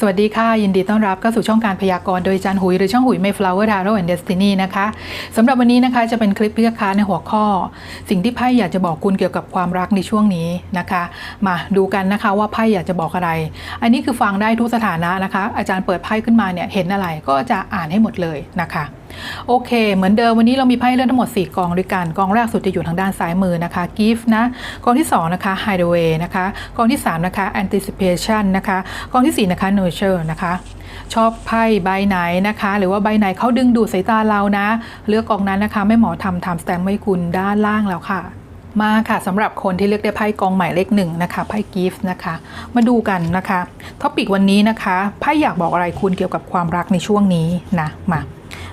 สวัสดีค่ะ ยินดีต้อนรับเข้าสู่ช่องการพยากรณ์โดยอาจารย์หุยหรือช่องหุย Mayflower Tarot and Destiny นะคะสำหรับวันนี้นะคะจะเป็นคลิปเลือกค้าในหัวข้อ สิ่งที่ไพ่อยากจะบอกคุณเกี่ยวกับความรักในช่วงนี้นะคะ มาดูกันนะคะว่าไพ่อยากจะบอกอะไร อันนี้คือฟังได้ทุกสถานะนะคะ อาจารย์เปิดไพ่ขึ้นมาเนี่ยเห็นอะไรก็จะอ่านให้หมดเลยนะคะ โอเค เหมือนเดิมวันนี้เรามีไพ่เลือกทั้งหมด 4 กองด้วยกันกองแรกสุดจะอยู่ทางด้านซ้ายมือนะคะ gift นะกองที่ 2 นะคะ hideaway นะคะกองที่ 3 นะคะ anticipation นะคะกองทีสี่4 นะคะ nurture นะคะชอบไพ่ใบไหนนะคะ หรือว่าใบไหนเขาดึงดูดสายตาเรานะ เลือกกองนั้นนะคะไม่หมอทำทำสแตมป์ไว้คุณด้านล่างแล้วค่ะ มาค่ะสำหรับคนที่เลือกได้ไพ่กองหมายเลขหนึ่งนะคะไพ่กิฟต์นะคะ มาดูกันนะคะท็อปิกวันนี้นะคะไพ่อยากบอกอะไรคุณเกี่ยวกับความรักในช่วงนี้นะมา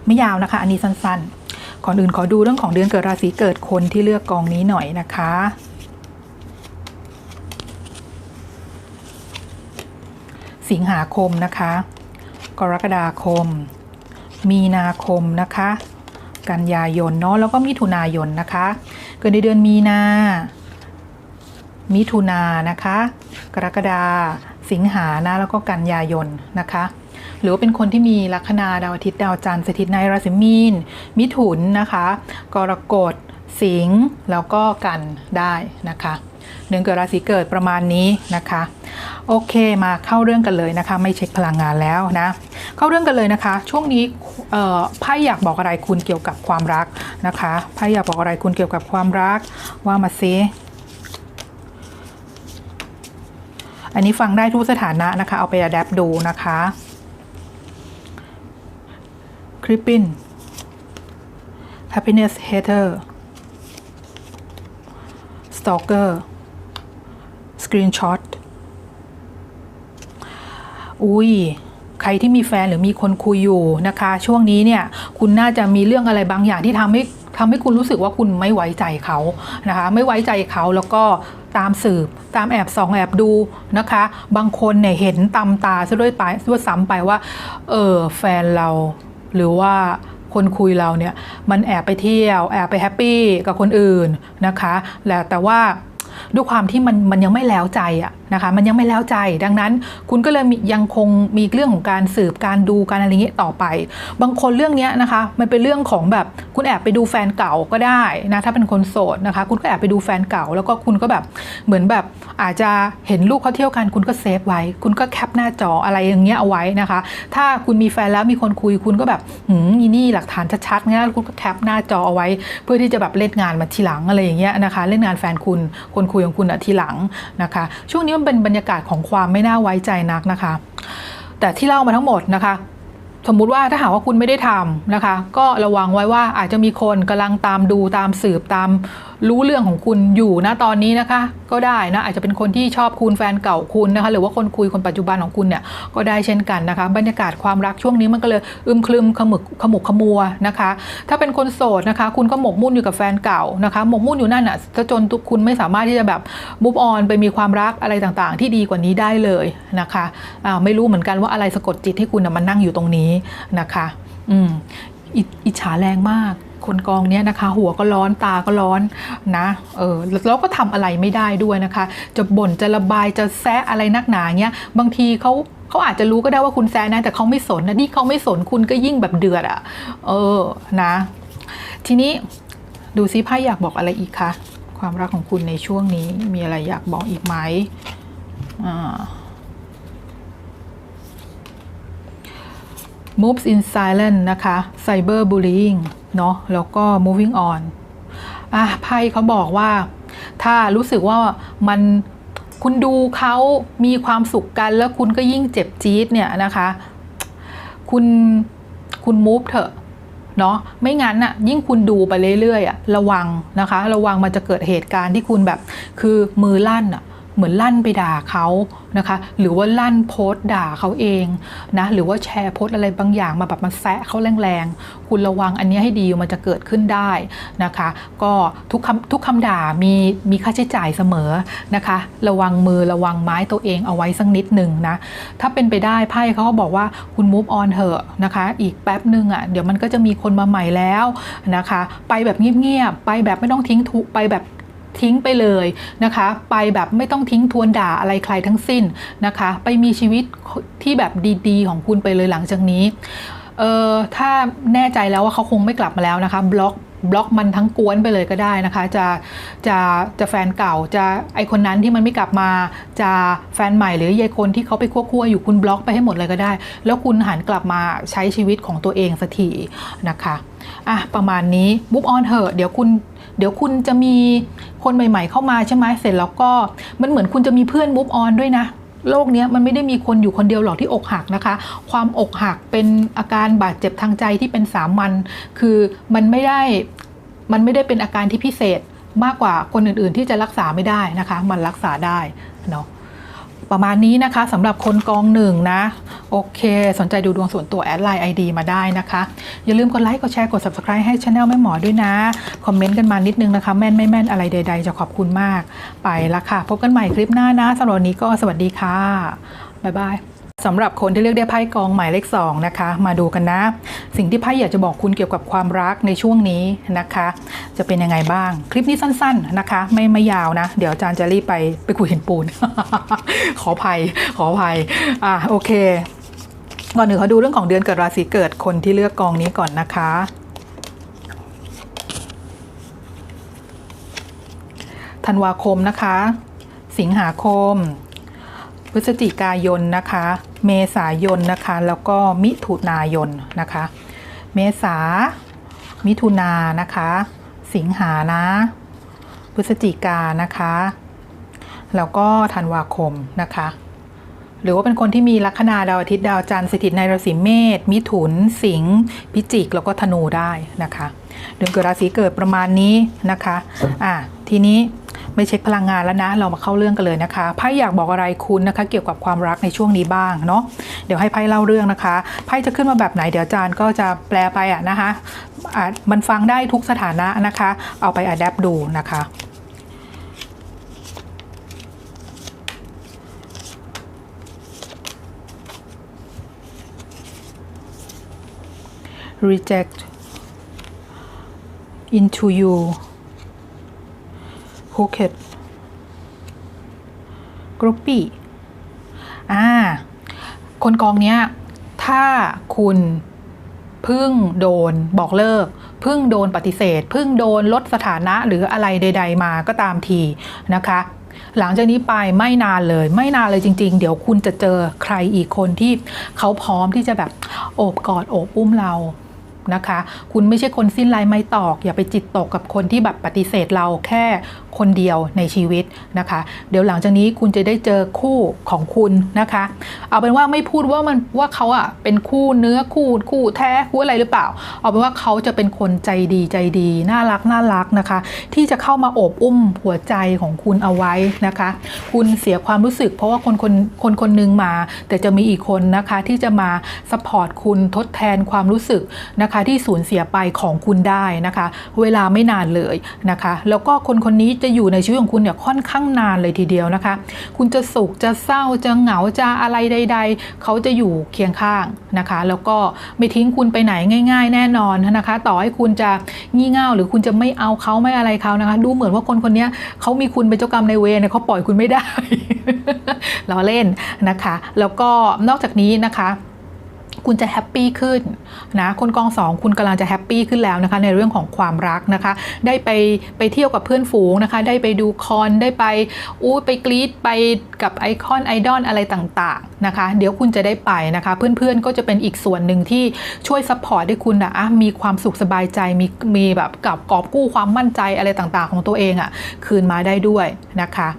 ไม่ยาวนะคะ อันนี้สั้นๆก่อนอื่นขอดูเรื่องของเดือนเกิดราศีเกิดคนที่เลือกกองนี้หน่อยนะคะสิงหาคมนะคะ กรกฎาคม มีนาคมนะคะ กันยายนเนาะแล้วก็มิถุนายนนะคะ เกิดในเดือนมีนา มิถุนานะคะ กรกฎาสิงหานะแล้วก็กันยายนนะคะหรือว่าเป็นคนที่มีลัคนาดาวอาทิตย์ดาวจันทร์สถิตในราศีมีน มิถุนนะคะ กรกฎ สิงห์แล้วก็กันได้นะคะ เดือนเกิดราศีเกิดประมาณนี้นะคะ โอเคมาเข้าเรื่องกันเลยนะคะ ไม่เช็คพลังงานแล้วนะ เข้าเรื่องกันเลยนะคะ ช่วงนี้ไพ่อยากบอกอะไรคุณเกี่ยวกับความรักนะคะไพ่อยากบอกอะไรคุณเกี่ยวกับความรักว่ามาซิอันนี้ฟังได้ทุกสถานะนะคะ เอาไปอัดแอปดูนะคะคริปปิน happiness hater stalker screenshot อุ้ยใครที่มีแฟนหรือมีคนคุยอยู่นะคะ ช่วงนี้เนี่ยคุณน่าจะมีเรื่องอะไรบางอย่างที่ทำให้ทำให้คุณรู้สึกว่าคุณไม่ไว้ใจเขานะคะ ไม่ไว้ใจเขาแล้วก็ตามสืบตามแอบส่องแอบดูนะคะ บางคนเนี่ยเห็นตำตาซะด้วยไปด้วยซ้ำไปว่าเออแฟนเรา หรือว่าคนคุยเราเนี่ยมันแอบไปเที่ยว แอบไปแฮปปี้กับคนอื่นนะคะแล้วแต่ว่า ด้วยความที่มันมันยังไม่แล้วใจอะ นะคะมันยังไม่แล้วใจ ดังนั้นคุณก็เลยยังคงมีเรื่องของการสืบการดูการอะไรเงี้ยต่อไป บางคนเรื่องนี้นะคะมันเป็นเรื่องของแบบคุณแอบไปดูแฟนเก่าก็ได้นะถ้าเป็นคนโสดนะคะ คุณก็แอบไปดูแฟนเก่า แล้วก็คุณก็แบบเหมือนแบบอาจจะเห็นลูกเขาเที่ยวกัน คุณก็เซฟไว้ คุณก็แคปหน้าจออะไรอย่างเงี้ยเอาไว้นะคะ ถ้าคุณมีแฟนแล้วมีคนคุยคุณก็แบบหืมนี่หลักฐานชัดๆงั้นคุณก็แคปหน้าจอเอาไว้ เพื่อที่จะแบบเล่นงานมาทีหลังอะไรอย่างเงี้ยนะคะ เล่นงานแฟนคุณคนคุยของคุณอะทีหลังนะคะ ช่วงนี้มเป็นบรรยากาศของความไม่น่าไว้ใจนักนะคะ แต่ที่เล่ามาทั้งหมดนะคะ สมมุติว่าถ้าหากว่าคุณไม่ได้ทำนะคะ ก็ระวังไว้ว่าอาจจะมีคนกำลังตามดูตามสืบตาม รู้เรื่องของคุณอยู่นะตอนนี้นะคะ ก็ได้นะอาจจะเป็นคนที่ชอบคุณแฟนเก่าคุณนะคะ หรือว่าคนคุยคนปัจจุบันของคุณเนี่ยก็ได้เช่นกันนะคะ บรรยากาศความรักช่วงนี้มันก็เลยอึมครึมขมึกขมุกขมัวนะคะ ถ้าเป็นคนโสดนะคะ คุณก็หมกมุ่นอยู่กับแฟนเก่านะคะ หมกมุ่นอยู่นั่นอะจะจนทุกคุณไม่สามารถที่จะแบบมุฟออนไปมีความรักอะไรต่างๆ ที่ดีกว่านี้ได้เลยนะคะอ่าไม่รู้เหมือนกันว่าอะไรสะกดจิตให้คุณนะมันนั่งอยู่ตรงนี้นะคะ อืมอิจฉาแรงมาก คนกองเนี้ยนะคะ หัวก็ร้อนตาก็ร้อนนะเออแล้วก็ทำอะไรไม่ได้ด้วยนะคะ จะบ่นจะระบายจะแซะอะไรนักหนาเงี้ยบางทีเขาเขาอาจจะรู้ก็ได้ว่าคุณแซะนะแต่เขาไม่สนนะนี่เขาไม่สนคุณก็ยิ่งแบบเดือดอะ่ะเออนะ ทีนี้ดูซิไพ่อยากบอกอะไรอีกคะความรักของคุณในช่วงนี้มีอะไรอยากบอกอีกไหมอ่า moves in silence นะคะ cyber bullying เนาะแล้วก็ moving on อะไพ่เขาบอกว่า ถ้ารู้สึกว่ามันคุณดูเขามีความสุขกันแล้วคุณก็ยิ่งเจ็บจี๊ดเนี่ยนะคะ คุณคุณ move เถอะเนาะไม่งั้นอะยิ่งคุณดูไปเรื่อยๆอะระวังนะคะ ระวังมันจะเกิดเหตุการณ์ที่คุณแบบคือมือลั่นอะ เหมือนลั่นไปด่าเขานะคะ หรือว่าลั่นโพสต์ด่าเขาเองนะหรือว่าแชร์โพสต์อะไรบางอย่างมาแบบมาแซะเขาแรงๆ คุณระวังอันนี้ให้ดีมันจะเกิดขึ้นได้นะคะ ก็ทุกคำทุกคำด่ามีมีค่าใช้จ่ายเสมอนะคะ ระวังมือระวังไม้ตัวเองเอาไว้สักนิดหนึ่งนะถ้าเป็นไปได้ไพ่เขาก็บอกว่าคุณ move on เถอะนะคะ อีกแป๊บหนึ่งอะเดี๋ยวมันก็จะมีคนมาใหม่แล้วนะคะ ไปแบบเงียบๆไปแบบไม่ต้องทิ้งทุไปแบบ ทิ้งไปเลยนะคะ ไปแบบไม่ต้องทิ้งทวนด่าอะไรใครทั้งสิ้นนะคะ ไปมีชีวิตที่แบบดีๆ ของคุณไปเลยหลังจากนี้เออถ้าแน่ใจแล้วว่าเขาคงไม่กลับมาแล้วนะคะ บล็อกบล็อกมันทั้งกวนไปเลยก็ได้นะคะ จะจะจะแฟนเก่าจะไอคนนั้นที่มันไม่กลับมา จะแฟนใหม่หรือยายคนที่เขาไปคั่วๆอยู่คุณบล็อกไปให้หมดเลยก็ได้ แล้วคุณหันกลับมาใช้ชีวิตของตัวเองสักทีนะคะอะประมาณนี้บุ๊กออนเถอะเดี๋ยวคุณ เดี๋ยวคุณจะมีคนใหม่ๆเข้ามาใช่ไหมเสร็จแล้วก็มันเหมือนคุณจะมีเพื่อนบุ๊กออนด้วยนะโลกนี้มันไม่ได้มีคนอยู่คนเดียวหรอกที่อกหักนะคะ ความอกหักเป็นอาการบาดเจ็บทางใจที่เป็นสามัญคือมันไม่ได้มันไม่ได้เป็นอาการที่พิเศษมากกว่าคนอื่นๆ ที่จะรักษาไม่ได้นะคะ มันรักษาได้เนาะ ประมาณนี้นะคะสำหรับคนกองหนึ่งนะ โอเค สนใจดูดวงส่วนตัวแอดไลน์ ID มาได้นะคะ อย่าลืมกดไลค์ กดแชร์ กด subscribe ให้ช anel แม่หมอด้วยนะ คอมเมนต์กันมานิดนึงนะคะ แม่นไม่แม่นอะไรใด ๆ จะขอบคุณมาก ไปละค่ะ พบกันใหม่คลิปหน้านะสำหรับวันนี้ก็สวัสดีค่ะ บ๊ายบาย สำหรับคนที่เลือกได้ไพ่กองหมายเลข2นะคะ มาดูกันนะ สิ่งที่ไพ่อยากจะบอกคุณเกี่ยวกับความรักในช่วงนี้นะคะ จะเป็นยังไงบ้าง คลิปนี้สั้น ๆนะคะ ไม่ไม่ยาวนะ เดี๋ยวอาจารย์จะรีบไปไปคุยเห็นปูน ขออภัยขออภัยอะโอเคก่อนหนึ่งเขาดูเรื่องของเดือนเกิดราศีเกิดคนที่เลือกกองนี้ก่อนนะคะ ธันวาคมนะคะ สิงหาคม พฤศจิกายนนะคะ เมษายนนะคะ แล้วก็มิถุนายนนะคะ เมษา มิถุนานะคะ สิงหานะ พฤศจิกานะคะ แล้วก็ธันวาคมนะคะ หรือว่าเป็นคนที่มีลัคนาดาวอาทิตย์ดาวจันทร์สถิตในราศีเมษ มิถุน สิงห์ พิจิก แล้วก็ธนูได้นะคะ เดือนเกิดราศีเกิดประมาณนี้นะคะ อะ ทีนี้ ไม่เช็คพลังงานแล้วนะ เรามาเข้าเรื่องกันเลยนะคะไพ่อยากบอกอะไรคุณนะคะ เกี่ยวกับความรักในช่วงนี้บ้างเนาะเดี๋ยวให้ไพ่เล่าเรื่องนะคะไพ่จะขึ้นมาแบบไหนเดี๋ยวอาจารย์ก็จะแปลไปอะนะคะอะมันฟังได้ทุกสถานะนะคะ เอาไปอัดแอปดูนะคะ reject into you crooked groupy อ่าคนกองเนี้ย ถ้าคุณพึ่งโดนบอกเลิก พึ่งโดนปฏิเสธ พึ่งโดนลดสถานะหรืออะไรใด ๆ มาก็ตามทีนะคะ หลังจากนี้ไปไม่นานเลย ไม่นานเลยจริง ๆ เดี๋ยวคุณจะเจอใครอีกคนที่เขาพร้อมที่จะแบบโอบกอดโอบอุ้มเรา นะคะ คุณไม่ใช่คนสิ้นลายไม้ตอก อย่าไปจิตตกกับคนที่แบบปฏิเสธเราแค่คนเดียวในชีวิตนะคะ เดี๋ยวหลังจากนี้คุณจะได้เจอคู่ของคุณนะคะ เอาเป็นว่าไม่พูดว่ามันว่าเขาอะเป็นคู่เนื้อคู่คู่แท้คู่อะไรหรือเปล่า เอาเป็นว่าเขาจะเป็นคนใจดีใจดี น่ารักน่ารักนะคะ ที่จะเข้ามาโอบอุ้มหัวใจของคุณเอาไว้นะคะ คุณเสียความรู้สึก เพราะว่าคนคนคนคนหนึงมา แต่จะมีอีกคนนะคะที่จะมาสปอร์ตคุณทดแทนความรู้สึกนะคะที่สูญเสียไปของคุณได้นะคะ เวลาไม่นานเลยนะคะ แล้วก็คนคนนี้จะอยู่ในชีวิตของคุณเนี่ยค่อนข้างนานเลยทีเดียวนะคะ คุณจะสุขจะเศร้าจะเหงาจะอะไรใด ๆ เขาจะอยู่เคียงข้างนะคะ แล้วก็ไม่ทิ้งคุณไปไหนง่าย ๆ แน่นอนนะคะ ต่อให้คุณจะงี่เง่าหรือคุณจะไม่เอาเขาไม่อะไรเขานะคะ ดูเหมือนว่าคนคนนี้เขามีคุณเป็นเจ้ากรรมในายเวรเนี่ยเขาปล่อยคุณไม่ได้ เราเล่นนะคะ แล้วก็นอกจากนี้นะคะ คุณจะแฮปปี้ขึ้นนะคนกองสองคุณกำลังจะแฮปปี้ขึ้นแล้วนะคะในเรื่องของความรักนะคะ ได้ไปไปเที่ยวกับเพื่อนฝูงนะคะ ได้ไปดูคอนได้ไปอู้ไปกรีดไปกับไอคอนไอดอลอะไรต่างๆนะคะ เดี๋ยวคุณจะได้ไปนะคะ เพื่อนๆก็จะเป็นอีกส่วนหนึ่งที่ช่วยซัพพอร์ตให้คุณนะอะมีความสุขสบายใจมีมีแบบกับกอบกู้ความมั่นใจอะไรต่างๆ ของตัวเองอะ่ะคืนมาได้ด้วยนะคะ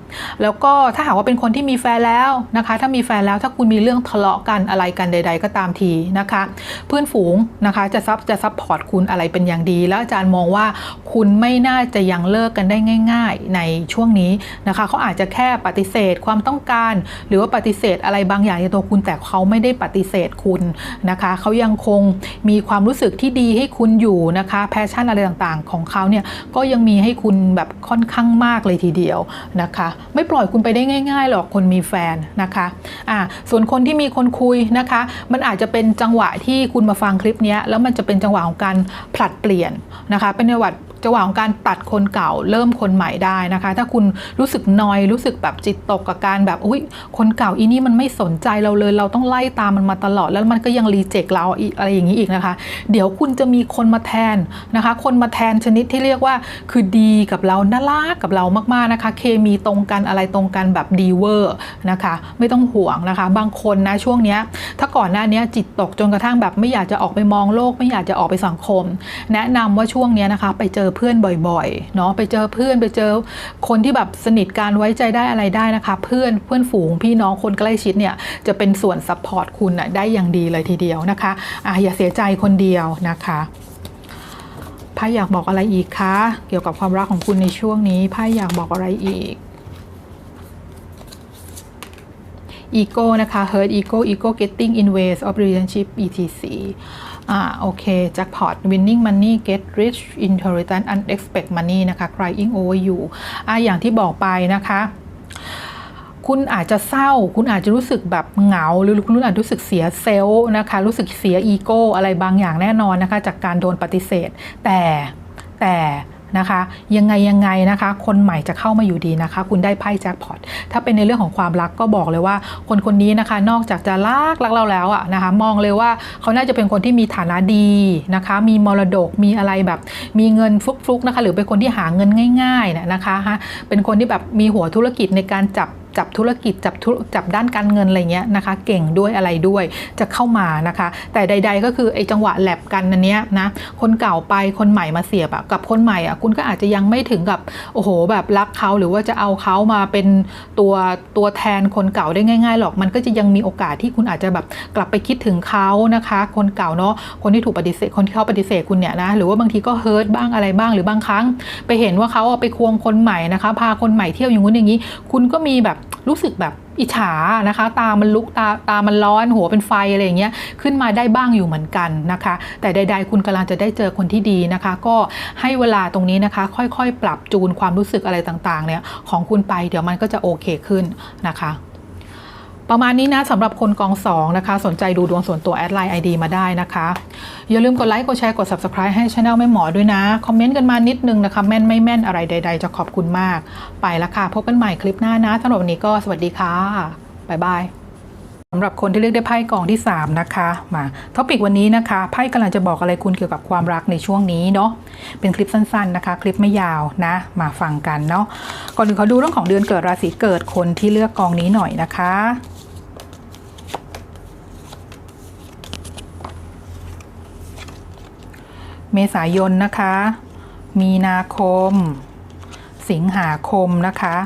แล้วก็ถ้าหากว่าเป็นคนที่มีแฟนแล้วนะคะ ถ้ามีแฟนแล้วถ้าคุณมีเรื่องทะเลาะกันอะไรกันใด ๆ ก็ตามทีนะคะ เพื่อนฝูงนะคะจะซับจะซับพอร์ตคุณอะไรเป็นอย่างดี แล้วอาจารย์มองว่าคุณไม่น่าจะยังเลิกกันได้ง่าย ๆ ในช่วงนี้นะคะเขาอาจจะแค่ปฏิเสธความต้องการ หรือว่าปฏิเสธอะไรบางอย่างในตัวคุณแต่เขาไม่ได้ปฏิเสธคุณนะคะเขายังคงมีความรู้สึกที่ดีให้คุณอยู่นะคะแพชชั่นอะไรต่างๆ ของเขาเนี่ยก็ยังมีให้คุณแบบค่อนข้างมากเลยทีเดียวนะคะ ไม่ปล่อยคุณไปได้ง่าย ๆ หรอกคนมีแฟนนะคะอ่าส่วนคนที่มีคนคุยนะคะ มันอาจจะเป็น็นจังหวะที่คุณมาฟังคลิปนี้แล้วมันจะเป็นจังหวะของการผลัดเปลี่ยนนะคะ เป็นจังหวะ จังหวะของการตัดคนเก่าเริ่มคนใหม่ได้นะคะ ถ้าคุณรู้สึกนอยรู้สึกแบบจิตตกกับการแบบอุ้ยคนเก่าอีนี่มันไม่สนใจเราเลย เราต้องไล่ตามมันมาตลอด แล้วมันก็ยังรีเจ็คเราอีกอะไรอย่างนี้อีกนะคะ เดี๋ยวคุณจะมีคนมาแทนนะคะ คนมาแทนชนิดที่เรียกว่า คือดีกับเราน่ารักกับเรามากๆนะคะ เคมีตรงกันอะไรตรงกันแบบดีเวอร์นะคะ ไม่ต้องห่วงนะคะ บางคนนะช่วงเนี้ยถ้าก่อนหน้านี้จิตตกจนกระทั่งแบบไม่อยากจะออกไปมองโลก ไม่อยากจะออกไปสังคม แนะนำว่าช่วงเนี้ยนะคะ ไปเจอเพื่อนบ่อยๆเนาะไปเจอเพื่อนไปเจอคนที่แบบสนิทการไว้ใจได้อะไรได้นะคะ เพื่อนเพื่อนฝูงพี่น้องคนใกล้ชิดเนี่ยจะเป็นส่วนซัพพอร์ตคุณนะได้อย่างดีเลยทีเดียวนะคะอะอย่าเสียใจคนเดียวนะคะไพ่อยากบอกอะไรอีกคะเกี่ยวกับความรักของคุณในช่วงนี้ไพ่อยากบอกอะไรอีกอีโก้นะคะ hurt ego ego getting in ways of relationship etc อ่าโอเคแจ็คพอต winning money get rich inheritance unexpected money นะคะ crying over you อ่าอย่างที่บอกไปนะคะคุณอาจจะเศร้า คุณอาจจะรู้สึกแบบเหงา หรือคุณอาจจะรู้สึกเสียเซลล์นะคะ รู้สึกเสียอีโก้อะไรบางอย่างแน่นอนนะคะ จากการโดนปฏิเสธ แต่แต่ นะคะ ยังไงยังไงนะคะ คนใหม่จะเข้ามาอยู่ดีนะคะ คุณได้ไพ่แจ็คพอตถ้าเป็นในเรื่องของความรักก็บอกเลยว่า คนคนนี้นะคะ นอกจากจะรักรักเราแล้วอะนะคะ มองเลยว่าเขาน่าจะเป็นคนที่มีฐานะดีนะคะ มีมรดกมีอะไรแบบ มีเงินฟลุกๆนะคะ หรือเป็นคนที่หาเงินง่ายๆนะนะคะฮะเป็นคนที่แบบมีหัวธุรกิจในการจับ จับธุรกิจจับธุรจับด้านการเงินอะไรเงี้ยนะคะ เก่งด้วยอะไรด้วยจะเข้ามานะคะ แต่ใด ๆ ก็คือไอ้จังหวะแลบกันอันเนี้ยนะคนเก่าไปคนใหม่มาเสียบอะกับคนใหม่อะคุณก็อาจจะยังไม่ถึงกับโอ้โห แบบรักเขาหรือว่าจะเอาเขามาเป็นตัวตัวแทนคนเก่าได้ง่าย ๆ หรอกมันก็จะยังมีโอกาสที่คุณอาจจะแบบกลับไปคิดถึงเขานะคะ คนเก่าเนาะคนที่ถูกปฏิเสธคนที่เขาปฏิเสธคุณเนี่ยนะหรือว่าบางทีก็เฮิร์ตบ้างอะไรบ้างหรือบางครั้ง ไปเห็นว่าเขาเอาไปควงคนใหม่นะคะ พาคนใหม่เที่ยวอย่างงู้นอย่างนี้ คุณก็มีแบบ รู้สึกแบบอิจฉานะคะ ตามันลุกตาตามันร้อนหัวเป็นไฟอะไรอย่างเงี้ยขึ้นมาได้บ้างอยู่เหมือนกันนะคะ แต่ใด ๆ คุณกำลังจะได้เจอคนที่ดีนะคะ ก็ให้เวลาตรงนี้นะคะ ค่อยๆ ปรับจูนความรู้สึกอะไรต่างๆเนี่ยของคุณไปเดี๋ยวมันก็จะโอเคขึ้นนะคะ ประมาณนี้นะสำหรับคนกองสองนะคะ สนใจดูดวงส่วนตัวแอดไลน์ ID มาได้นะคะ อย่าลืมกดไลค์กดแชร์กด Subscribe ให้ช anel ไม่หมอด้วยนะ คอมเมนต์กันมานิดนึงนะคะ แม่นไม่แม่นอะไรใด ๆ จะขอบคุณมาก ไปละค่ะ พบกันใหม่คลิปหน้านะสำหรับวันนี้ก็สวัสดีค่ะบ๊ายบายสำหรับคนที่เลือกได้ไพ่กองที่ 3 นะคะ มาท็อปิกวันนี้นะคะไพ่กำลังจะบอกอะไรคุณเกี่ยวกับความรักในช่วงนี้เนาะเป็นคลิปสั้นๆนะคะ คลิปไม่ยาวนะ มาฟังกันเนาะก่อนอื่นเขาดูเรื่องของเดือนเกิดราศีเกิดคนที่เลือกกองนี้หน่อยนะคะ เมษายนนะคะ มีนาคม สิงหาคมนะคะ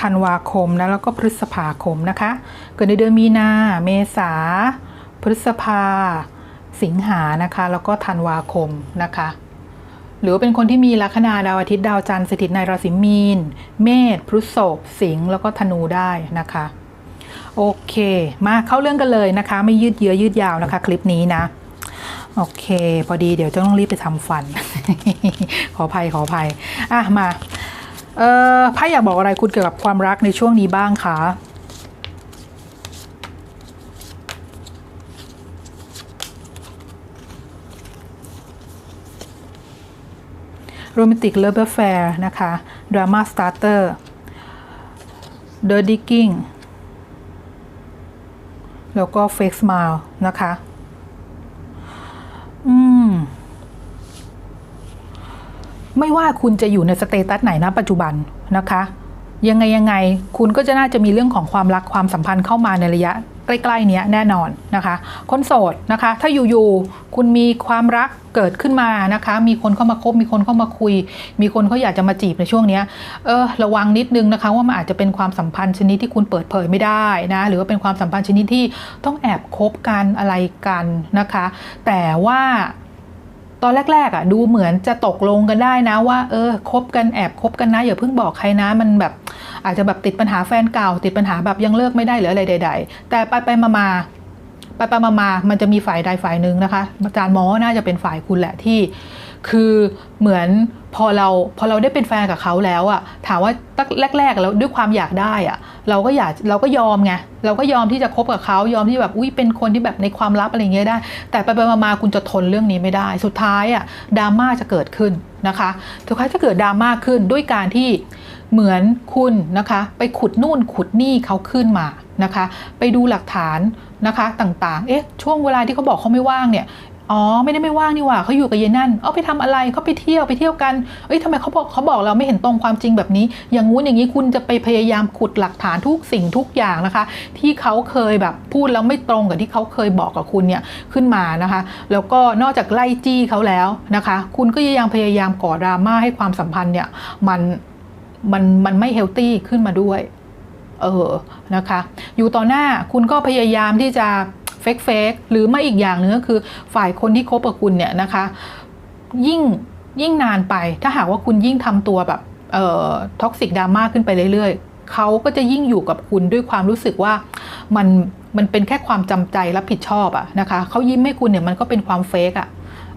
ธันวาคมนะแล้วก็พฤษภาคมนะคะ เกิดในเดือนมีนา เมษา พฤษภา สิงหานะคะ แล้วก็ธันวาคมนะคะ หรือว่าเป็นคนที่มีลัคนาดาวอาทิตย์ดาวจันทร์สถิตในราศีมีน เมษพฤษภสิงห์แล้วก็ธนูได้นะคะ โอเค มาเข้าเรื่องกันเลยนะคะ ไม่ยืดเยื้อยืดยาวนะคะ คลิปนี้นะ โอเค พอดีเดี๋ยวจะต้องรีบไปทำฟัน ขออภัยขออภัยอะมาเอ่อไพ่อยากบอกอะไรคุณเกี่ยวกับความรักในช่วงนี้บ้างคะโรแมนติกเลิฟแฟร์นะคะดราม่าสตาร์เตอร์เดอร์ดิกกิ้งแล้วก็เฟกส์มาลนะคะ อืม ไม่ว่าคุณจะอยู่ในสเตตัสไหนนะปัจจุบันนะคะ ยังไงยังไง คุณก็จะน่าจะมีเรื่องของความรักความสัมพันธ์เข้ามาในระยะ ใกล้ๆเนี้ยแน่นอนนะคะ คนโสดนะคะ ถ้าอยู่ๆคุณมีความรักเกิดขึ้นมานะคะ มีคนเข้ามาคบมีคนเข้ามาคุย มีคนเขาอยากจะมาจีบในช่วงเนี้ยเออระวังนิดนึงนะคะ ว่ามันอาจจะเป็นความสัมพันธ์ชนิดที่คุณเปิดเผยไม่ได้นะหรือว่าเป็นความสัมพันธ์ชนิดที่ต้องแอบคบกันอะไรกันนะคะ แต่ว่า ตอนแรกๆอะดูเหมือนจะตกลงกันได้นะว่าเออคบกันแอบคบกันนะอย่าเพิ่งบอกใครนะมันแบบอาจจะแบบติดปัญหาแฟนเก่า ติดปัญหาแบบยังเลิกไม่ได้หรืออะไรใด ๆ แต่ไปไปมามาไปไปมามามันจะมีฝ่ายใดฝ่ายหนึ่งนะคะอาจารย์หมอน่าจะเป็นฝ่ายคุณแหละที่ คือเหมือนพอเราพอเราได้เป็นแฟนกับเขาแล้วอะถามว่าตั้งแรกๆแล้วด้วยความอยากได้อะเราก็อยากเราก็ยอมไงเราก็ยอมที่จะคบกับเขายอมที่แบบอุ้ยเป็นคนที่แบบในความลับอะไรเงี้ยได้ แต่ไปไปมาคุณจะทนเรื่องนี้ไม่ได้ สุดท้ายอะดราม่าจะเกิดขึ้นนะคะสุดท้ายจะเกิดดราม่าขึ้นด้วยการที่เหมือนคุณนะคะไปขุดนู่นขุดนี่เขาขึ้นมานะคะ ไปดูหลักฐานนะคะต่างๆ เอ๊ะช่วงเวลาที่เขาบอกเขาไม่ว่างเนี่ย อ๋อไม่ได้ไม่ว่างนี่หว่าเขาอยู่กับเยนั่นเอาไปทำอะไรเขาไปเที่ยวไปเที่ยวกันเอ้ยทำไมเขาบอกเขาบอกเราไม่เห็นตรงความจริงแบบนี้ อย่างงู้นอย่างนี้คุณจะไปพยายามขุดหลักฐานทุกสิ่งทุกอย่างนะคะ ที่เขาเคยแบบพูดแล้วไม่ตรงกับที่เขาเคยบอกกับคุณเนี่ยขึ้นมานะคะ แล้วก็นอกจากไล่จี้เขาแล้วนะคะ คุณก็ยังพยายามก่อดราม่าให้ความสัมพันธ์เนี่ยมันมันมันไม่เฮลตี้ขึ้นมาด้วย เออนะคะ อยู่ต่อหน้าคุณก็พยายามที่จะ เฟกเฟกหรือม่อีกอย่างหนึ่งก็คือฝ่ายคนที่คบกับคุณเนี่ยนะคะ ยิ่งยิ่งนานไป ถ้าหากว่าคุณยิ่งทำตัวแบบเอ่อท็อกซิกดราม่าขึ้นไปเรื่อยๆเขาก็จะยิ่งอยู่กับคุณด้วยความรู้สึกว่ามันมันเป็นแค่ความจำใจรับผิดชอบอะนะคะเขายิ้มให้คุณเนี่ยมันก็เป็นความเฟกอะ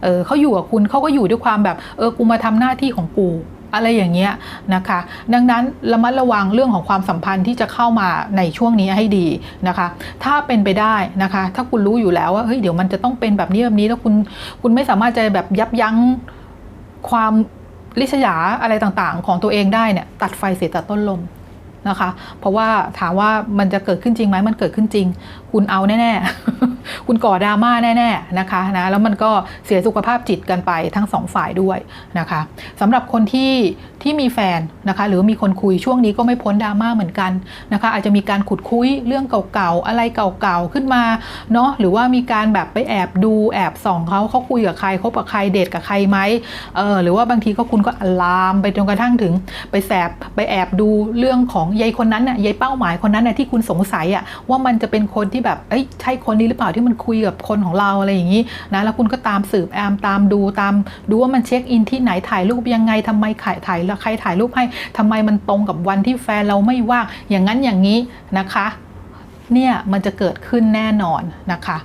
เออเขาอยู่กับคุณเขาก็อยู่ด้วยความแบบเออกูมาทำหน้าที่ของกู อะไรอย่างเงี้ยนะคะ ดังนั้นระมัดระวังเรื่องของความสัมพันธ์ที่จะเข้ามาในช่วงนี้ให้ดีนะคะ ถ้าเป็นไปได้นะคะ ถ้าคุณรู้อยู่แล้วว่าเฮ้ยเดี๋ยวมันจะต้องเป็นแบบนี้แบบนี้แล้วคุณคุณไม่สามารถจะแบบยับยั้งความริษยาอะไรต่างๆ ของตัวเองได้เนี่ยตัดไฟเสียแต่ต้นลมนะคะ เพราะว่าถามว่ามันจะเกิดขึ้นจริงไหมมันเกิดขึ้นจริง คุณเอาแน่ๆ คุณก่อดราม่าแน่ๆนะคะนะแล้วมันก็เสียสุขภาพจิตกันไปทั้งสองฝ่ายด้วยนะคะสำหรับคนที่ที่มีแฟนนะคะหรือมีคนคุยช่วงนี้ก็ไม่พ้นดราม่าเหมือนกันนะคะอาจจะมีการขุดคุยเรื่องเก่าๆ อะไรเก่าๆ ขึ้นมาเนาะหรือว่ามีการแบบไปแอบดูแอบส่องเขาเขาคุยกับใครคบกับใครเดทกับใครไหมเออหรือว่าบางทีก็คุณก็อลามไปจนกระทั่งถึงไปแสบไปแอบดูเรื่องของยายคนนั้นน่ะยายเป้าหมายคนนั้นน่ะที่คุณสงสัยอะว่ามันจะเป็นคนที่แบบเอ้ยใช่คนนี้หรือเปล่าที่มันคุยกับคนของเราอะไรอย่างนี้นะแล้วคุณก็ตามสืบแอมตามดูตามดูว่ามันเช็คอินที่ไหนถ่ายรูปยังไงทำไมขายถ่ายแล้วใครถ่ายรูปให้ทำไมมันตรงกับวันที่แฟนเราไม่ว่างอย่างนั้นอย่างนี้นะคะ เนี่ยมันจะเกิดขึ้นแน่นอนนะคะ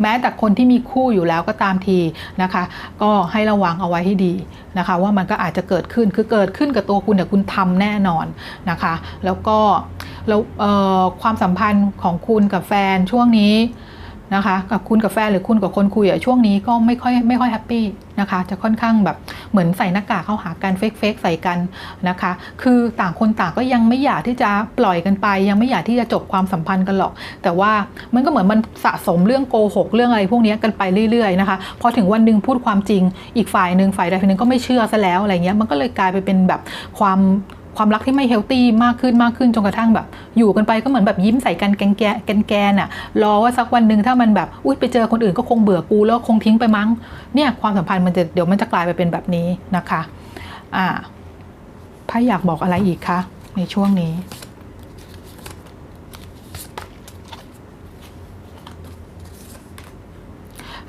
แม้แต่คนที่มีคู่อยู่แล้วก็ตามทีนะคะ ก็ให้ระวังเอาไว้ให้ดีนะคะ ว่ามันก็อาจจะเกิดขึ้นคือเกิดขึ้นกับตัวคุณเนี่ยคุณทำแน่นอนนะคะ แล้วก็แล้วความสัมพันธ์ของคุณกับแฟนช่วงนี้นะคะกับคุณกับแฟนหรือคุณกับคนคุยอะช่วงนี้ก็ไม่ค่อยไม่ค่อยแฮปปี้นะคะ จะค่อนข้างแบบ เหมือนใส่หน้ากากเข้าหากันเฟกเฟกใส่กันนะคะ คือต่างคนต่างก็ยังไม่อยากที่จะปล่อยกันไป ยังไม่อยากที่จะจบความสัมพันธ์กันหรอก แต่ว่ามันก็เหมือนมันสะสมเรื่องโกหกเรื่องอะไรพวกนี้กันไปเรื่อยๆนะคะพอถึงวันหนึ่งพูดความจริง อีกฝ่ายหนึ่งฝ่ายใดฝ่ายหนึ่งก็ไม่เชื่อซะแล้วอะไรเงี้ยมันก็เลยกลายไปเป็นแบบความ ความรักที่ไม่เฮลตี้มากขึ้นมากขึ้นจนกระทั่งแบบ อยู่กันไปก็เหมือนแบบยิ้มใส่กันแกนแกนแกนน่ะรอว่าสักวันหนึ่งถ้ามันแบบอุ้ยไปเจอคนอื่นก็คงเบื่อกูแล้วคงทิ้งไปมั้งเนี่ยความสัมพันธ์มันจะเดี๋ยวมันจะกลายไปเป็นแบบนี้นะคะอ่าไพ่อยากบอกอะไรอีกคะในช่วงนี้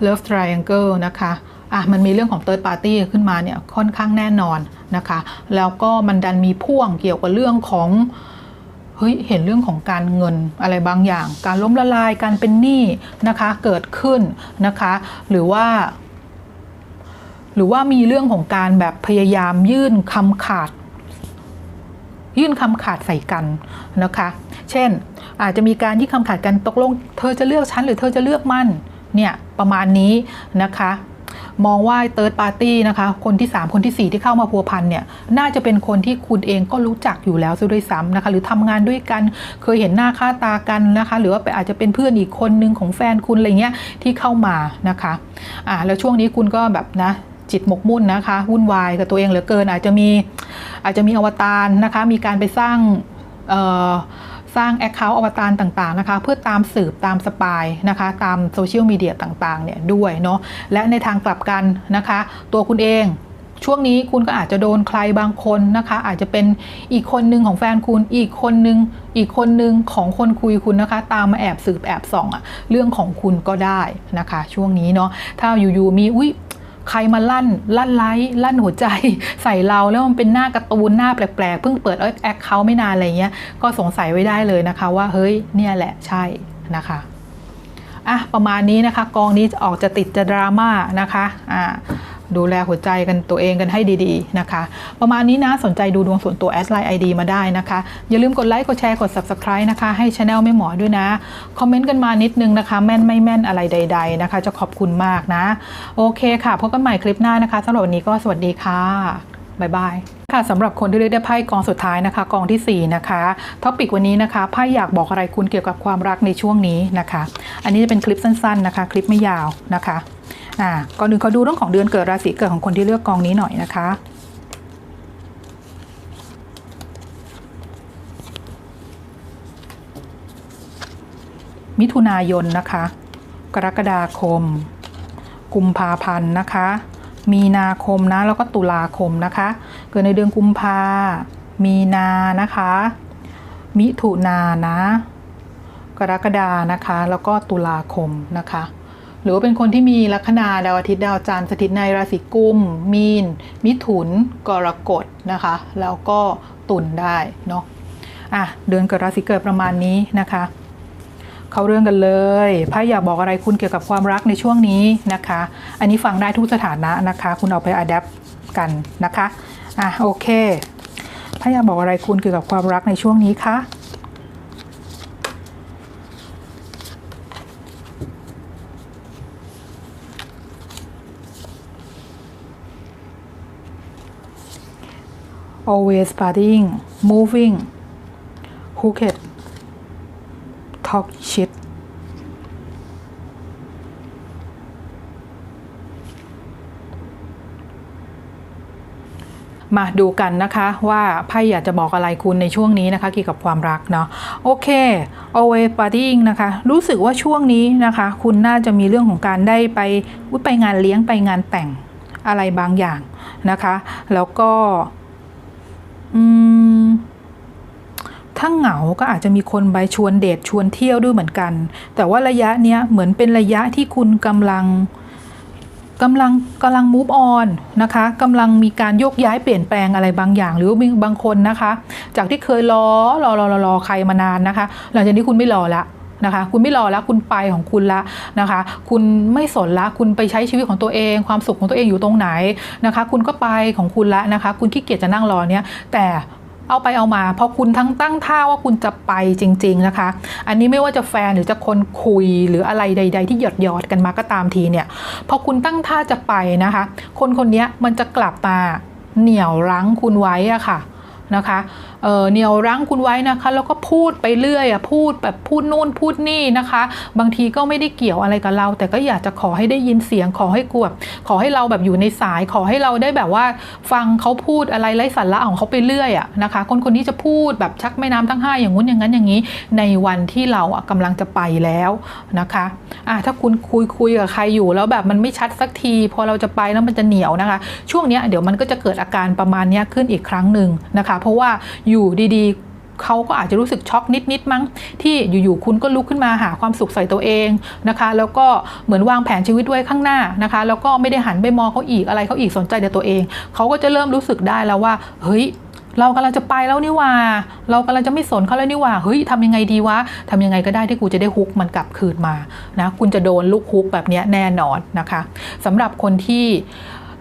Love Triangle นะคะ อะมันมีเรื่องของ Third Party ขึ้นมาเนี่ยค่อนข้างแน่นอนนะคะ แล้วก็มันดันมีพ่วงเกี่ยวกับเรื่องของเฮ้ยเห็นเรื่องของการเงินอะไรบางอย่าง การล้มละลายการเป็นหนี้นะคะเกิดขึ้นนะคะ หรือว่า หรือว่ามีเรื่องของการแบบพยายามยื่นคำขาด ยื่นคำขาดใส่กันนะคะ เช่น อาจจะมีการยื่นคำขาดกันตกลง เธอจะเลือกฉันหรือเธอจะเลือกมันเนี่ยประมาณนี้นะคะ มองว่าเติร์ดปาร์ตี้นะคะ คนที่ 3 คนที่ 4 ที่เข้ามาพัวพันเนี่ยน่าจะเป็นคนที่คุณเองก็รู้จักอยู่แล้วซะด้วยซ้ำนะคะ หรือทำงานด้วยกันเคยเห็นหน้าค่าตากันนะคะ หรือว่าอาจจะเป็นเพื่อนอีกคนนึงของแฟนคุณอะไรเงี้ยที่เข้ามานะคะอ่าแล้วช่วงนี้คุณก็แบบนะจิตหมกมุ่นนะคะวุ่นวายกับตัวเองเหลือเกิน อาจจะมีอาจจะมีอวตารนะคะ มีการไปสร้างเอ่อ สร้างแอคเคาท์อวตารต่างๆนะคะเพื่อตามสืบตามสปายนะคะตามโซเชียลมีเดียต่างๆเนี่ยด้วยเนาะและในทางกลับกันนะคะ ตัวคุณเองช่วงนี้คุณก็อาจจะโดนใครบางคนนะคะ อาจจะเป็นอีกคนหนึ่งของแฟนคุณอีกคนหนึ่งอีกคนหนึ่งของคนคุยคุณนะคะ ตามมาแอบสืบแอบส่องอะเรื่องของคุณก็ได้นะคะ ช่วงนี้เนาะถ้าอยู่ๆมีอุ้ย ใครมาลั่น ลั่นไลท์ลั่นหัวใจ ใส่เราแล้วมันเป็นหน้าการ์ตูนหน้าแปลกๆ เพิ่งเปิดแอคเคาท์ไม่นานอะไรเงี้ย ก็สงสัยไว้ได้เลยนะคะ ว่าเฮ้ยเนี่ยแหละใช่นะคะอะประมาณนี้นะคะ กองนี้จะออกจะติดจะดราม่านะคะอ่า ดูแลหัวใจกันตัวเองกันให้ดีๆนะคะ ประมาณนี้นะสนใจดูดวงส่วนตัวแอดไลน์ไอดีมาได้นะคะ อย่าลืมกดไลค์กดแชร์กด subscribe นะคะ ให้ช anel ไม่หมอด้วยนะ คอมเมนต์กันมานิดนึงนะคะ แม่นไม่แม่นอะไรใด ๆนะคะ จะขอบคุณมากนะ โอเคค่ะพบกันใหม่คลิปหน้านะคะสำหรับวันนี้ก็สวัสดีค่ะบ๊ายบายค่ะสำหรับคนที่เลือกได้ไพ่กองสุดท้ายนะคะ กองทีสี่ 4 นะคะท็อปิกวันนี้นะคะไพ่อยากบอกอะไรคุณเกี่ยวกับความรักในช่วงนี้นะคะ อันนี้จะเป็นคลิปสั้น ๆนะคะ คลิปไม่ยาวนะคะ อ่าก่อนอื่นขาดูเรื่องของเดือนเกิดราศีเกิดของคนที่เลือกกองนี้หน่อยนะคะมิถุนายนนะคะ กรกฎาคม กุมภาพันธ์นะคะ มีนาคมนะ แล้วก็ตุลาคมนะคะ เกิดในเดือนกุมภา มีนานะคะ มิถุนานะ กรกฎานะคะ แล้วก็ตุลาคมนะคะ หรือว่าเป็นคนที่มีลัคนาดาวอาทิตย์ดาวจันทร์สถิตในราศีกุม มีน มิถุน กรกฎนะคะ แล้วก็ตุลได้เนาะอะเดือนเกิดราศีเกิดประมาณนี้นะคะ เข้าเรื่องกันเลยไพ่อยากบอกอะไรคุณเกี่ยวกับความรักในช่วงนี้นะคะ อันนี้ฟังได้ทุกสถานะนะคะ คุณเอาไปอัดแอปกันนะคะอะโอเคไพ่อยากบอกอะไรคุณเกี่ยวกับความรักในช่วงนี้คะ always partying moving hooked talk shit มาดูกันนะคะว่าไพ่อยากจะบอกอะไรคุณในช่วงนี้นะคะเกี่ยวกับความรักเนาะโอเค always partying นะคะ รู้สึกว่าช่วงนี้นะคะ คุณน่าจะมีเรื่องของการได้ไปไปงานเลี้ยงไปงานแต่งอะไรบางอย่างนะคะ แล้วก็ อืมถ้าเหงาก็อาจจะมีคนไปชวนเดทชวนเที่ยวด้วยเหมือนกัน แต่ว่าระยะเนี้ยเหมือนเป็นระยะที่คุณกำลังกำลังกำลังมูฟออนนะคะกำลังมีการโยกย้ายเปลี่ยนแปลงอะไรบางอย่าง หรือว่ามีบางคนนะคะ จากที่เคยรอรอรอรอรอใครมานานนะคะ หลังจากนี้คุณไม่รอละ นะคะ คุณไม่รอแล้วคุณไปของคุณละนะคะ คุณไม่สนละคุณไปใช้ชีวิตของตัวเอง ความสุขของตัวเองอยู่ตรงไหนนะคะ คุณก็ไปของคุณละนะคะ คุณขี้เกียจจะนั่งรอเนี้ยแต่เอาไปเอามาพอคุณทั้งตั้งท่าว่าคุณจะไปจริง ๆนะคะ อันนี้ไม่ว่าจะแฟนหรือจะคนคุยหรืออะไรใด ๆ ที่หยดหยอดๆกันมาก็ตามทีเนี่ยพอคุณตั้งท่าจะไปนะคะ คนคนนี้มันจะกลับมาเหนี่ยวรั้งคุณไว้อะค่ะนะคะ เอ่อเหนี่ยวรั้งคุณไว้นะคะ แล้วก็พูดไปเรื่อยอะพูดแบบพูดนู่นพูดนี่นะคะ บางทีก็ไม่ได้เกี่ยวอะไรกับเรา แต่ก็อยากจะขอให้ได้ยินเสียงขอให้กวบขอให้เราแบบอยู่ในสาย ขอให้เราได้แบบว่า ฟังเขาพูดอะไรไร้สาระของเขาไปเรื่อยอะนะคะ คนคนนี้จะพูดแบบชักแม่น้ำทั้งห้าอย่างงู้นอย่างนั้นอย่างนี้ ในวันที่เราอะกำลังจะไปแล้วนะคะอะถ้าคุณคุยคุยกับใครอยู่แล้วแบบมันไม่ชัดสักที พอเราจะไปแล้วมันจะเหนียวนะคะ ช่วงเนี้ยเดี๋ยวมันก็จะเกิดอาการประมาณนี้ขึ้นอีกครั้งหนึ่งนะคะ เพราะว่าออยู่ดีๆ เขาก็อาจจะรู้สึกช็อกนิดๆมั้ง ที่อยู่ๆคุณก็ลุกขึ้นมาหาความสุขใส่ตัวเองนะคะ แล้วก็เหมือนวางแผนชีวิตไว้ข้างหน้านะคะ แล้วก็ไม่ได้หันไปมองเขาอีกอะไรเขาอีกสนใจแต่ตัวเอง เขาก็จะเริ่มรู้สึกได้แล้วว่า เฮ้ยเรากำลังจะไปแล้วนี่ว่า เรากำลังจะไม่สนเขาแล้วนี่ว่า เฮ้ยทำยังไงดีวะทำยังไงก็ได้ที่กูจะได้ฮุกมันกลับคืนมานะ คุณจะโดนลูกฮุกแบบนี้แน่นอนนะคะสำหรับคนที่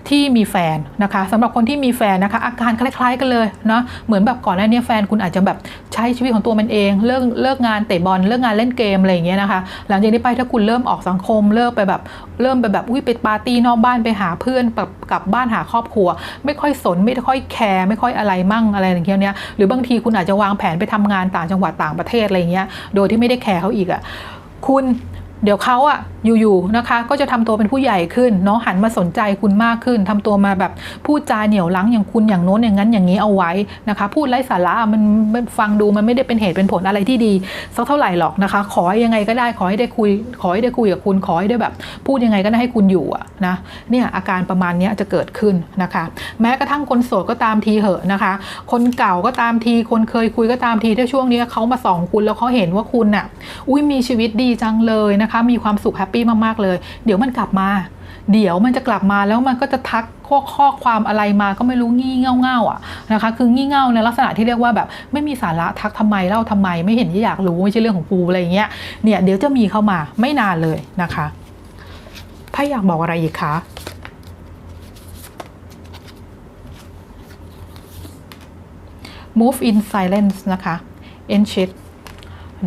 ที่มีแฟนนะคะสำหรับคนที่มีแฟนนะคะ อาการคล้าย ๆ กันเลยเนาะเหมือนแบบก่อนหน้านี้แฟนคุณอาจจะแบบใช้ชีวิตของตัวมันเองเลิกเลิกงานเตะบอลเลิกงานเล่นเกมอะไรอย่างเงี้ยนะคะ หลังจากนี้ไปถ้าคุณเริ่มออกสังคมเลิกไปแบบเริ่มไปแบบอุ้ยไปปาร์ตี้นอกบ้านไปหาเพื่อนแบบกลับบ้านหาครอบครัว ไม่ค่อยสนไม่ค่อยแคร์ไม่ค่อยอะไรมั่งอะไรอย่างเงี้ยเนี่ยหรือบางทีคุณอาจจะวางแผนไปทำงานต่างจังหวัดต่างประเทศอะไรอย่างเงี้ยโดยที่ไม่ได้แคร์เขาอีกอะ่ะคุณ เดี๋ยวเขาอะอยู่ๆนะคะ ก็จะทำตัวเป็นผู้ใหญ่ขึ้นเนาะหันมาสนใจคุณมากขึ้นทำตัวมาแบบพูดจาเหนียวลังอย่างคุณอย่างโน้นอย่างนั้นอย่างนี้เอาไว้นะคะ พูดไร้สาระมันมันฟังดูมันไม่ได้เป็นเหตุเป็นผลอะไรที่ดีสักเท่าไหร่หรอกนะคะ ขอให้ยังไงก็ได้ขอให้ได้คุย ขอให้ได้คุยกับคุณขอให้ได้แบบ พูดยังไงก็ได้ให้คุณอยู่อะนะเนี่ยอาการประมาณนี้จะเกิดขึ้นนะคะ แม้กระทั่งคนโสดก็ตามทีเหอะนะคะ คนเก่าก็ตามทีคนเคยคุยก็ตามทีถ้าช่วงนี้เขามาส่องคุณแล้วเขาเห็นว่าคุณน่ะอุ้ยมีชีวิตดีจังเลยนะคะคะ มีความสุขแฮปปี้มากๆเลย เดี๋ยวมันกลับมา เดี๋ยวมันจะกลับมาแล้วมันก็จะทักข้อข้อความอะไรมาก็ไม่รู้งี่เง่าเง่าอะนะคะ คืองี่เง่าในลักษณะที่เรียกว่าแบบไม่มีสาระทักทำไมเล่าทำไม ไม่เห็นที่อยากรู้ไม่ใช่เรื่องของกูอะไรเงี้ยเนี่ยเดี๋ยวจะมีเข้ามาไม่นานเลยนะคะไพ่อยากบอกอะไรอีกคะมูฟอินไซเลน c ์นะคะ e n d s h i t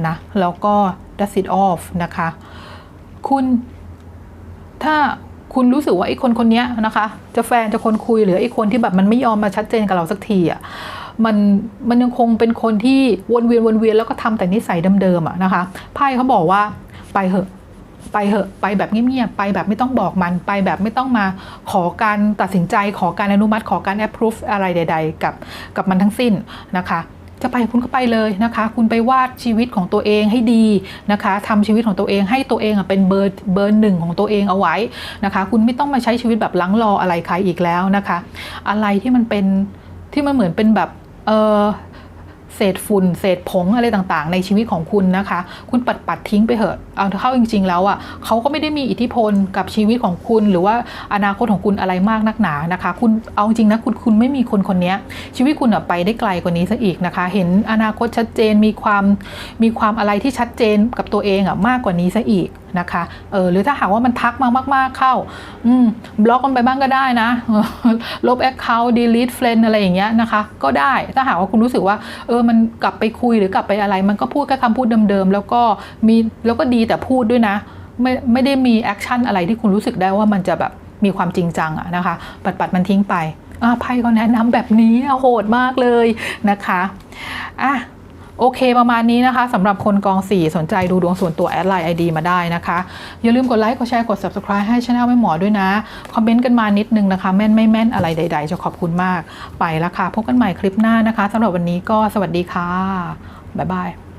นะแล้วก็ d u s t it off นะคะ คุณถ้าคุณรู้สึกว่าไอ้คนคนนี้นะคะ จะแฟนจะคนคุยหรือไอ้คนที่แบบมันไม่ยอมมาชัดเจนกับเราสักทีอะมันมันยังคงเป็นคนที่วนเวียนวนเวียนแล้วก็ทำแต่นิสัยเดิมๆอะนะคะไพ่เขาบอกว่าไปเหอะไปเหอะไปแบบเงียบๆไปแบบไม่ต้องบอกมันไปแบบไม่ต้องมาขอการตัดสินใจขอการอนุมัติขอการ approve อะไรใด ๆ กับกับมันทั้งสิ้นนะคะ จะไปคุณก็ไปเลยนะคะ คุณไปวาดชีวิตของตัวเองให้ดีนะคะทำชีวิตของตัวเองให้ตัวเองเป็นเบอร์เบอร์หนึ่งของตัวเองเอาไว้นะคะ คุณไม่ต้องมาใช้ชีวิตแบบลังรออะไรใครอีกแล้วนะคะ อะไรที่มันเป็นที่มันเหมือนเป็นแบบเออ เศษฝุ่น เศษผงอะไรต่างๆ ในชีวิตของคุณนะคะ คุณปัดปัดทิ้งไปเถอะเอาเข้าจริง ๆ แล้วอะเขาก็ไม่ได้มีอิทธิพลกับชีวิตของคุณ หรือว่าอนาคตของคุณอะไรมากนักหนานะคะ คุณเอาจริงนะคุณคุณไม่มีคนคนนี้ชีวิตคุณอะไปได้ไกลกว่านี้ซะอีกนะคะ เห็นอนาคตชัดเจนมีความมีความอะไรที่ชัดเจนกับตัวเองอะมากกว่านี้ซะอีกนะคะ เออหรือถ้าหากว่ามันทักมามาก ๆ เข้า อืม บล็อกมันไปบ้างก็ได้นะ ลบแอคเคาท์ delete friend อะไรอย่างเงี้ยนะคะ ก็ได้ ถ้าหากว่าคุณรู้สึกว่า เออมันกลับไปคุยหรือกลับไปอะไร มันก็พูดแค่คำพูดเดิมๆแล้วก็มีแล้วก็ดีแต่พูดด้วยนะ ไม่ไม่ได้มีแอคชั่นอะไรที่คุณรู้สึกได้ว่ามันจะแบบมีความจริงจังอะนะคะ ปัดปัดๆมันทิ้งไปอ่าไพ่ก็แนะนำแบบนี้โหดมากเลยนะคะอะ โอเคประมาณนี้นะคะสำหรับคนกอง 4 สนใจดูดวงส่วนตัวแอดไลน์ไอดีมาได้นะคะ อย่าลืมกดไลค์กดแชร์กด subscribe ให้ช anel แม่หมอด้วยนะ คอมเมนต์กันมานิดนึงนะคะ แม่นไม่แม่นอะไรใด ๆ จะขอบคุณมาก ไปแล้วค่ะ พบกันใหม่คลิปหน้านะคะสำหรับวันนี้ก็สวัสดีค่ะ บ๊ายบาย